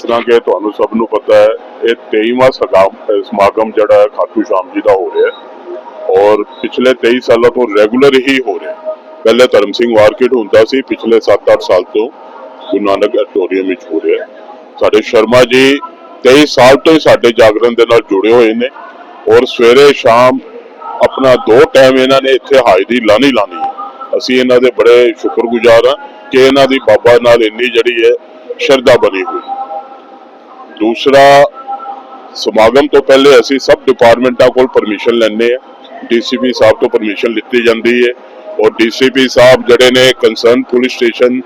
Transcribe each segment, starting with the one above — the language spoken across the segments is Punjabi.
ਤਰ੍ਹਾਂ ਕਿ ਤੁਹਾਨੂੰ ਸਭ ਨੂੰ ਪਤਾ ਹੈ, ਇਹ 23ਵਾਂ ਸਮਾਗਮ ਜਿਹੜਾ ਹੈ, ਖਾਟੂ ਸ਼ਾਮ ਜੀ ਦਾ ਹੋ ਰਿਹਾ ਹੈ ਔਰ ਪਿਛਲੇ 23 ਸਾਲਾਂ ਤੋਂ ਰੈਗੂਲਰ ਹੀ ਹੋ ਰਿਹਾ ਹੈ। ਪਹਿਲੇ ਧਰਮ ਸਿੰਘ ਮਾਰਕੀਟ ਹੁੰਦਾ ਸੀ, ਪਿਛਲੇ 7-8 ਸਾਲ ਤੋਂ ਗੁਰੂ ਨਾਨਕ ਐਡੀਟੋਰੀਅਮ ਵਿੱਚ ਹੋ ਰਿਹਾ ਹੈ। ਸਾਡੇ ਸ਼ਰਮਾ ਜੀ 23 ਸਾਲ ਤੋਂ ਹੀ ਸਾਡੇ ਜਾਗਰਣ ਦੇ ਨਾਲ ਜੁੜੇ ਹੋਏ ਨੇ ਔਰ ਸਵੇਰੇ ਸ਼ਾਮ ਆਪਣਾ ਦੋ ਟਾਈਮ ਇਹਨਾਂ ਨੇ ਇੱਥੇ ਹਾਜ਼ਰੀ ਲਾਣੀ ਲਾਣੀ ਅਸੀਂ ਇਹਨਾਂ ਦੇ ਬੜੇ ਸ਼ੁਕਰਗੁਜ਼ਾਰ ਹਾਂ ਕਿ ਇਹਨਾਂ ਦੀ ਬਾਬਾ ਨਾਲ ਇੰਨੀ ਜਿਹੜੀ ਹੈ ਸ਼ਰਧਾ ਬਣੀ ਹੋਈ। ਦੂਸਰਾ, ਸਮਾਗਮ ਤੋਂ ਪਹਿਲੇ ਅਸੀਂ ਸਭ ਡਿਪਾਰਟਮੈਂਟਾਂ ਕੋਲ ਪਰਮਿਸ਼ਨ ਲੈਂਦੇ ਆ ਡੀਸੀਪੀ ਸਾਹਿਬ ਤੋਂ ਪਰਮਿਸ਼ਨ ਲਿੱਤੀ ਜਾਂਦੀ ਹੈ। ਔਰ ਡੀਸੀਪੀ ਸਾਹਿਬ ਜਿਹੜੇ ਨੇ concern police station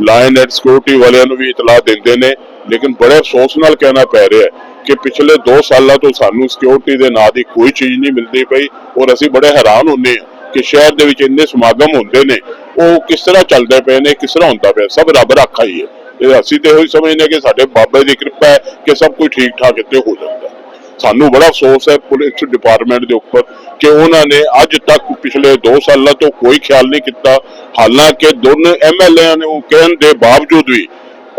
line and security ਵਾਲਿਆਂ ਨੂੰ ਵੀ ਇਤਲਾਹ ਦਿੰਦੇ ਨੇ। ਲੇਕਿਨ ਬੜੇ ਅਫਸੋਸ ਨਾਲ ਕਹਿਣਾ ਪੈ ਰਿਹਾ ਕਿ ਪਿਛਲੇ 2 ਸਾਲਾਂ ਤੋਂ ਸਾਨੂੰ ਸਿਕਿਉਰਿਟੀ ਦੇ ਨਾਂ ਦੀ ਕੋਈ ਚੀਜ਼ ਨਹੀਂ ਮਿਲਦੀ ਪਈ। ਔਰ ਅਸੀਂ ਬੜੇ ਹੈਰਾਨ ਹੁੰਦੇ ਹਾਂ ਕਿ ਸ਼ਹਿਰ ਦੇ ਵਿੱਚ ਇੰਨੇ ਸਮਾਗਮ ਹੁੰਦੇ ਨੇ। ਉਹ ਕਿਸ ਤਰ੍ਹਾਂ ਚੱਲਦੇ ਪਏ ਨੇ, ਕਿਸ ਤਰ੍ਹਾਂ ਹੁੰਦਾ ਪਿਆ, ਸਭ ਰੱਬ ਰਾਖਾ ਹੀ ਹੈ। ਇਹ ਅਸੀਂ ਤੇ ਉਹੀ ਸਮਝਦੇ ਹਾਂ ਕਿ ਸਾਡੇ ਬਾਬੇ ਦੀ ਕਿਰਪਾ ਹੈ ਕਿ ਸਭ ਕੁਝ ਠੀਕ ਠਾਕ ਇੱਥੇ ਹੋ ਜਾਂਦਾ ਸਾਨੂੰ ਬੜਾ ਅਫਸੋਸ ਹੈ ਪੁਲਿਸ ਡਿਪਾਰਟਮੈਂਟ ਦੇ ਉੱਪਰ ਕਿ ਉਹਨਾਂ ਨੇ ਅੱਜ ਤੱਕ ਪਿਛਲੇ 2 ਸਾਲਾਂ ਤੋਂ ਕੋਈ ਖਿਆਲ ਨਹੀਂ ਕੀਤਾ। ਹਾਲਾਂਕਿ ਦੋਨੇ ਐਮਐਲਏ ਨੂੰ ਕਹਿਣ ਦੇ ਬਾਵਜੂਦ ਵੀ,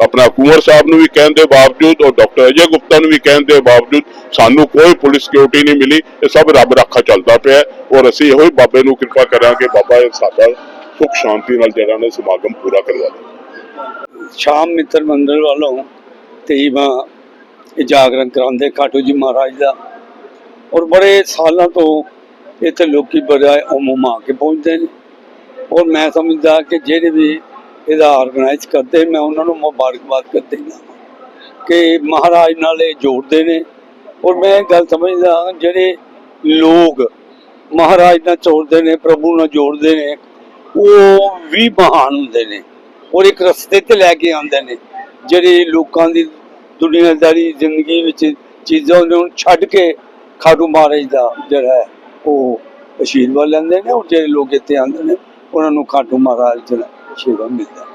ਆਪਣਾ ਕੁੰਵਰ ਸਾਹਿਬ ਨੂੰ ਵੀ ਕਹਿਣ ਦੇ ਬਾਵਜੂਦ ਔਰ ਡਾਕਟਰ ਅਜੇ ਗੁਪਤਾ ਨੂੰ ਵੀ ਕਹਿਣ ਦੇ ਬਾਵਜੂਦ ਸਾਨੂੰ ਕੋਈ ਪੁਲਿਸ ਸਿਕਿਉਰਿਟੀ ਨਹੀਂ ਮਿਲੀ। ਇਹ ਸਭ ਰੱਬ ਰਾਖਾ ਚੱਲਦਾ ਪਿਆ ਔਰ ਅਸੀਂ ਇਹੋ ਹੀ ਬਾਬੇ ਨੂੰ ਕਿਰਪਾ ਕਰਾਂਗੇ। ਬਾਬਾ ਇਹ ਸਾਡਾ ਸੁਖ ਸ਼ਾਂਤੀ ਨਾਲ ਜਿਹੜਾ ਨੇ ਸਮਾਗਮ ਪੂਰਾ ਕਰਵਾ ਦੇ ਸ਼ਾਮ ਮਿੱਤਰ ਮੰਡਲ ਵੱਲੋਂ ਤੇਈਵਾਂ ਇਹ ਜਾਗਰਣ ਕਰਾਉਂਦੇ ਖਾਟੂ ਜੀ ਮਹਾਰਾਜ ਦਾ। ਔਰ ਬੜੇ ਸਾਲਾਂ ਤੋਂ ਇੱਥੇ ਲੋਕੀ ਬੜਾ ਉਮੂਮ ਕੇ ਪਹੁੰਚਦੇ ਨੇ। ਔਰ ਮੈਂ ਸਮਝਦਾ ਕਿ ਜਿਹੜੇ ਵੀ ਇਹਦਾ ਆਰਗੇਨਾਈਜ਼ ਕਰਦੇ, ਮੈਂ ਉਹਨਾਂ ਨੂੰ ਮੁਬਾਰਕਬਾਦ ਕਰਦੇ ਹਾਂ ਕਿ ਮਹਾਰਾਜ ਨਾਲ ਇਹ ਜੋੜਦੇ ਨੇ। ਔਰ ਮੈਂ ਇਹ ਗੱਲ ਸਮਝਦਾ ਜਿਹੜੇ ਲੋਕ ਮਹਾਰਾਜ ਨਾਲ ਜੋੜਦੇ ਨੇ, ਪ੍ਰਭੂ ਨਾਲ ਜੋੜਦੇ ਨੇ ਉਹ ਵੀ ਮਹਾਨ ਹੁੰਦੇ ਨੇ। ਔਰ ਇੱਕ ਰਸਤੇ ਤੇ ਲੈ ਕੇ ਆਉਂਦੇ ਨੇ, ਜਿਹੜੇ ਲੋਕਾਂ ਦੀ ਦੁਨੀਆਦਾਰੀ ਜ਼ਿੰਦਗੀ ਵਿੱਚ ਚੀਜ਼ਾਂ ਨੂੰ ਛੱਡ ਕੇ ਖਾਟੂ ਮਹਾਰਾਜ ਦਾ ਜਿਹੜਾ ਹੈ, ਉਹ ਆਸ਼ੀਰਵਾਦ ਲੈਂਦੇ ਨੇ, ਔਰ ਜਿਹੜੇ ਲੋਕ ਇੱਥੇ ਆਉਂਦੇ ਨੇ, ਉਹਨਾਂ ਨੂੰ ਖਾਟੂ ਮਹਾਰਾਜ ਜਿਹੜਾ ਆਸ਼ੀਰਵਾਦ ਮਿਲਦਾ